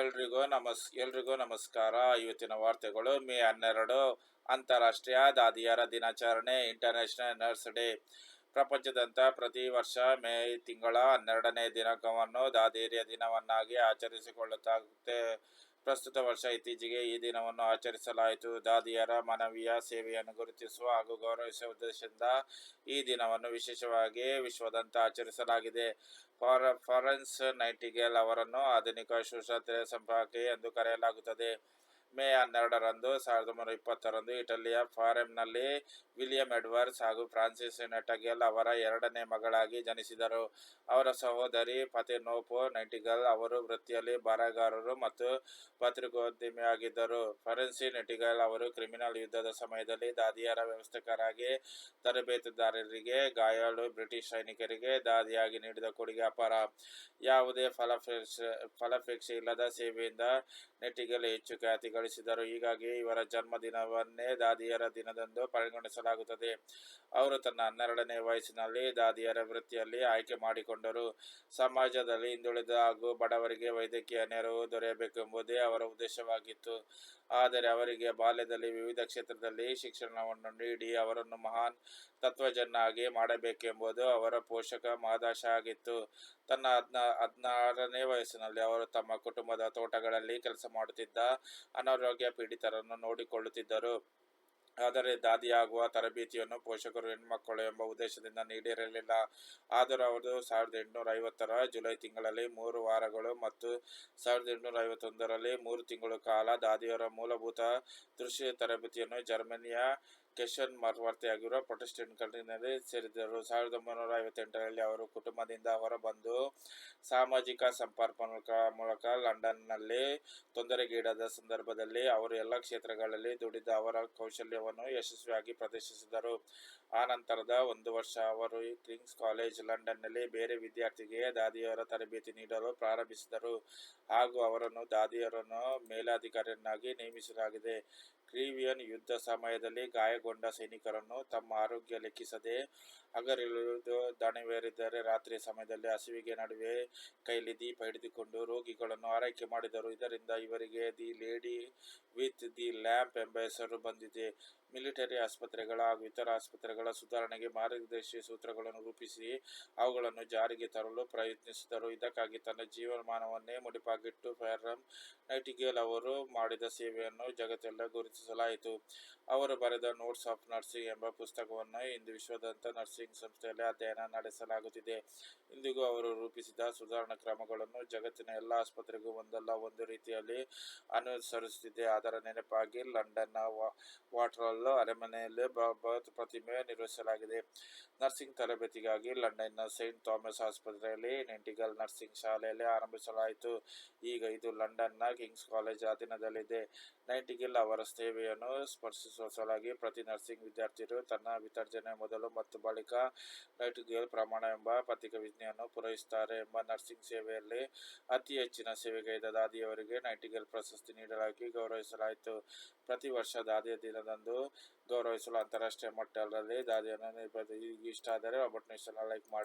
ಎಲ್ರಿಗೂ ನಮಸ್, ಎಲ್ರಿಗೂ ನಮಸ್ಕಾರ. ಇವತ್ತಿನ ವಾರ್ತೆಗಳು ಮೇ ಹನ್ನೆರಡು, ಅಂತಾರಾಷ್ಟ್ರೀಯ ದಾದಿಯರ ದಿನಾಚರಣೆ ಇಂಟರ್ನ್ಯಾಷನಲ್ ನರ್ಸ್ ಡೇ ಪ್ರಪಂಚದಂತ ಪ್ರತಿ ವರ್ಷ ಮೇ ತಿಂಗಳ ಹನ್ನೆರಡನೇ ದಿನಾಂಕವನ್ನು ದಾದಿಯರ ದಿನವನ್ನಾಗಿ ಆಚರಿಸಿಕೊಳ್ಳುತ್ತಾಗುತ್ತೆ ಪ್ರಸ್ತುತ ವರ್ಷ ಇತ್ತೀಚೆಗೆ ಈ ದಿನವನ್ನು ಆಚರಿಸಲಾಯಿತು. ದಾದಿಯರ ಮನವಿಯ ಸೇವೆಯನ್ನು ಗುರುತಿಸುವ ಹಾಗೂ ಗೌರವಿಸುವ ಉದ್ದೇಶದಿಂದ ಈ ದಿನವನ್ನು ವಿಶೇಷವಾಗಿ ವಿಶ್ವದಂತ ಆಚರಿಸಲಾಗಿದೆ. ಫಾರ, ಫಾರೆನ್ಸ್ ನೈಟಿಗೇಲ್ ಅವರನ್ನು ಆಧುನಿಕ ಶುಶ್ರೂಷೆ ಸಂಪರ್ಕಿ ಎಂದು ಕರೆಯಲಾಗುತ್ತದೆ. ಮೇ ಹನ್ನೆರಡರಂದು ಸಾವಿರದ ಒಂಬೈನೂರ ಇಪ್ಪತ್ತರಂದು ಇಟಲಿಯ ಫಾರೆಮ್ನಲ್ಲಿ ವಿಲಿಯಂ ಎಡ್ವರ್ಡ್ಸ್ ಹಾಗೂ ಫ್ರಾನ್ಸಿಸ್ ನೆಟಗೆಲ್ ಅವರ ಎರಡನೇ ಮಗಳಾಗಿ ಜನಿಸಿದರು. ಅವರ ಸಹೋದರಿ ಫತೆನೋಪೋ ನೆಟಿಗಲ್ ಅವರು ವೃತ್ತಿಯಲ್ಲಿ ಬರಹಗಾರರು ಮತ್ತು ಪತ್ರಿಕೋದ್ಯಮಿಯಾಗಿದ್ದರು. ಫರೆನ್ಸಿ ನೆಟಿಗಲ್ ಅವರು ಕ್ರಿಮಿನಲ್ ಯುದ್ಧದ ಸಮಯದಲ್ಲಿ ದಾದಿಯರ ವ್ಯವಸ್ಥಕರಾಗಿ ತರಬೇತುದಾರರಿಗೆ ಗಾಯಾಳು ಬ್ರಿಟಿಷ್ ಸೈನಿಕರಿಗೆ ದಾದಿಯಾಗಿ ನೀಡಿದ ಕೊಡುಗೆ ಅಪಾರ. ಯಾವುದೇ ಫಲಫೇಕ್ಷ ಫಲಾಪೇಕ್ಷೆ ಇಲ್ಲದ ಸೇವೆಯಿಂದ ನೆಟಿಗಲ್ ಹೆಚ್ಚು ಖ್ಯಾತಿ ಗಳಿಸಿದರು ಹೀಗಾಗಿ ಇವರ ಜನ್ಮದಿನವನ್ನೇ ದಾದಿಯರ ದಿನದಂದು ಪರಿಗಣಿಸಲಾಗುತ್ತದೆ. ಅವರು ತನ್ನ ಹನ್ನೆರಡನೇ ವಯಸ್ಸಿನಲ್ಲಿ ದಾದಿಯರ ವೃತ್ತಿಯಲ್ಲಿ ಆಯ್ಕೆ ಮಾಡಿಕೊಂಡರು. ಸಮಾಜದಲ್ಲಿ ಹಿಂದುಳಿದ ಹಾಗೂ ಬಡವರಿಗೆ ವೈದ್ಯಕೀಯ ನೆರವು ದೊರೆಯಬೇಕೆಂಬುದೇ ಅವರ ಉದ್ದೇಶವಾಗಿತ್ತು. ಆದರೆ ಅವರಿಗೆ ಬಾಲ್ಯದಲ್ಲಿ ವಿವಿಧ ಕ್ಷೇತ್ರದಲ್ಲಿ ಶಿಕ್ಷಣವನ್ನು ನೀಡಿ ಅವರನ್ನು ಮಹಾನ್ ತತ್ವಜನ್ನಾಗಿ ಮಾಡಬೇಕೆಂಬುದು ಅವರ ಪೋಷಕ ಮಾದಾಶ ಆಗಿತ್ತು. ತನ್ನ ಹದ್ನ, ಹದಿನಾರನೇ ವಯಸ್ಸಿನಲ್ಲಿ ಅವರು ತಮ್ಮ ಕುಟುಂಬದ ತೋಟಗಳಲ್ಲಿ ಕೆಲಸ ಮಾಡುತ್ತಿದ್ದ ಅನಾರೋಗ್ಯ ಪೀಡಿತರನ್ನು ನೋಡಿಕೊಳ್ಳುತ್ತಿದ್ದರು. ಆದರೆ ದಾದಿಯಾಗುವ ತರಬೇತಿಯನ್ನು ಪೋಷಕರು ಹೆಣ್ಮಕ್ಕಳು ಎಂಬ ಉದ್ದೇಶದಿಂದ ನೀಡಿರಲಿಲ್ಲ. ಆದರೂ ಅವರು ಸಾವಿರದ ಎಂಟುನೂರ ಐವತ್ತರ ಜುಲೈ ತಿಂಗಳಲ್ಲಿ ಮೂರು ವಾರಗಳು ಮತ್ತು ಸಾವಿರದ ಎಂಟುನೂರ ಐವತ್ತೊಂದರಲ್ಲಿ ಮೂರು ತಿಂಗಳ ಕಾಲ ದಾದಿಯರ ಮೂಲಭೂತ ದೃಶ್ಯ ತರಬೇತಿಯನ್ನು ಜರ್ಮನಿಯ ಕೆಶನ್ ಮರ್ವರ್ತಿಯಾಗಿರುವ ಪ್ರೊಟೆಸ್ಟೆಂಟ್ ಕಂಟ್ರಿನಲ್ಲಿ ಸೇರಿದರು ಸಾವಿರದ ಒಂಬೈನೂರ ಐವತ್ತೆಂಟರಲ್ಲಿ ಅವರು ಕುಟುಂಬದಿಂದ ಹೊರಬಂದು ಸಾಮಾಜಿಕ ಸಂಪರ್ಕ ಮೂಲಕ ಲಂಡನ್ನಲ್ಲಿ ತೊಂದರೆಗೀಡಾದ ಸಂದರ್ಭದಲ್ಲಿ ಅವರು ಎಲ್ಲ ಕ್ಷೇತ್ರಗಳಲ್ಲಿ ದುಡಿದ ಅವರ ಕೌಶಲ್ಯವನ್ನು ಯಶಸ್ವಿಯಾಗಿ ಪ್ರದರ್ಶಿಸಿದರು. ಆ ನಂತರದ ಒಂದು ವರ್ಷ ಅವರು ಕಿಂಗ್ಸ್ ಕಾಲೇಜ್ ಲಂಡನ್ನಲ್ಲಿ ಬೇರೆ ವಿದ್ಯಾರ್ಥಿಗೆ ದಾದಿಯರ ತರಬೇತಿ ನೀಡಲು ಪ್ರಾರಂಭಿಸಿದರು. ಹಾಗೂ ಅವರನ್ನು ದಾದಿಯರನ್ನು ಮೇಲಾಧಿಕಾರಿಯನ್ನಾಗಿ ನೇಮಿಸಲಾಗಿದೆ. ಕ್ರೀವಿಯನ್ ಯುದ್ಧ ಸಮಯದಲ್ಲಿ ಗಾಯಗೊಂಡ ಸೈನಿಕರನ್ನು ತಮ್ಮ ಆರೋಗ್ಯ ಲೆಕ್ಕಿಸದೆ ಹಗರಿಲು ದಣಿವೇರಿದ್ದರೆ. ರಾತ್ರಿ ಸಮಯದಲ್ಲಿ ಹಸಿವಿಗೆ ನಡುವೆ ಕೈಲಿ ದೀಪ ಹಿಡಿದುಕೊಂಡು ರೋಗಿಗಳನ್ನು ಆರೈಕೆ ಮಾಡಿದರು. ಇದರಿಂದ ಇವರಿಗೆ the lady with the lamp ಎಂಬ ಹೆಸರು ಬಂದಿದೆ. ಮಿಲಿಟರಿ ಆಸ್ಪತ್ರೆಗಳ ಹಾಗೂ ಇತರ ಆಸ್ಪತ್ರೆಗಳ ಸುಧಾರಣೆಗೆ ಮಾರ್ಗದರ್ಶಿ ಸೂತ್ರಗಳನ್ನು ರೂಪಿಸಿ ಅವುಗಳನ್ನು ಜಾರಿಗೆ ತರಲು ಪ್ರಯತ್ನಿಸಿದರು. ಇದಕ್ಕಾಗಿ ತನ್ನ ಜೀವಮಾನವನ್ನೇ ಮುಡಿಪಾಗಿಟ್ಟು ಫೆರಮ್ ನೈಟಿಗೇಲ್ ಅವರು ಮಾಡಿದ ಸೇವೆಯನ್ನು ಜಗತ್ತೆಲ್ಲ ಗುರುತಿಸಲಾಯಿತು. ಅವರು ಬರೆದ ನೋಟ್ಸ್ ಆಫ್ ನರ್ಸಿಂಗ್ ಎಂಬ ಪುಸ್ತಕವನ್ನು ಇಂದು ವಿಶ್ವದಂತ ನರ್ಸಿಂಗ್ ಸಂಸ್ಥೆಯಲ್ಲಿ ಅಧ್ಯಯನ ನಡೆಸಲಾಗುತ್ತಿದೆ. ಇಂದಿಗೂ ಅವರು ರೂಪಿಸಿದ ಸುಧಾರಣಾ ಕ್ರಮಗಳನ್ನು ಜಗತ್ತಿನ ಎಲ್ಲ ಆಸ್ಪತ್ರೆಗೂ ಒಂದಲ್ಲ, ಒಂದು ರೀತಿಯಲ್ಲಿ ಅನುಸರಿಸುತ್ತಿದೆ. ಅದರ ನೆನಪಾಗಿ ಲಂಡನ್ನ ವಾಟ್ರಲ್ ಅರಮನೆಯಲ್ಲಿ ಬೃಹತ್ ಪ್ರತಿಮೆ ನಿರ್ಮಿಸಲಾಗಿದೆ. ನರ್ಸಿಂಗ್ ತರಬೇತಿಗಾಗಿ ಲಂಡನ್ನ ಸೇಂಟ್ ಥಾಮಸ್ ಆಸ್ಪತ್ರೆಯಲ್ಲಿ ನೆಂಟಿಗಲ್ ನರ್ಸಿಂಗ್ ಶಾಲೆಯಲ್ಲಿ ಆರಂಭಿಸಲಾಯಿತು. ಈಗ ಇದು ಲಂಡನ್ನ ಕಿಂಗ್ಸ್ ಕಾಲೇಜ್ ಅಧೀನದಲ್ಲಿದೆ. ನೈಟಿಗಿಲ್ ಅವರ ಸೇವೆಯನ್ನು ಸ್ಪರ್ಶಿಸುವ ಸಲುವಾಗಿ ಪ್ರತಿ ನರ್ಸಿಂಗ್ ವಿದ್ಯಾರ್ಥಿಯು ತನ್ನ ವಿಸರ್ಜನೆ ಮೊದಲು ಮತ್ತು ಬಳಿಕ ನೈಟಿಗೇಲ್ ಪ್ರಮಾಣ ಎಂಬ ಪತ್ರಿಕ ವಿಜ್ಞೆಯನ್ನು ಪೂರೈಸುತ್ತಾರೆ ಎಂಬ ನರ್ಸಿಂಗ್ ಸೇವೆಯಲ್ಲಿ ಅತಿ ಹೆಚ್ಚಿನ ಸೇವೆಗೈದ ದಾದಿಯವರಿಗೆ ನೈಟಿಗೇಲ್ ಪ್ರಶಸ್ತಿ ನೀಡಲಾಗಿ ಗೌರವಿಸಲಾಯಿತು ಪ್ರತಿ ವರ್ಷ ದಾದಿಯ ದಿನದಂದು ಗೌರವಿಸಲು ಅಂತಾರಾಷ್ಟ್ರೀಯ ಮಟ್ಟದಲ್ಲಿ ದಾದಿಯನ್ನು ನಿರ್ಬಂಧ ಈಗ ಇಷ್ಟ ಆದರೆ ಒಬ್ಬಟ್ಟು ಲೈಕ್ ಮಾಡಿ.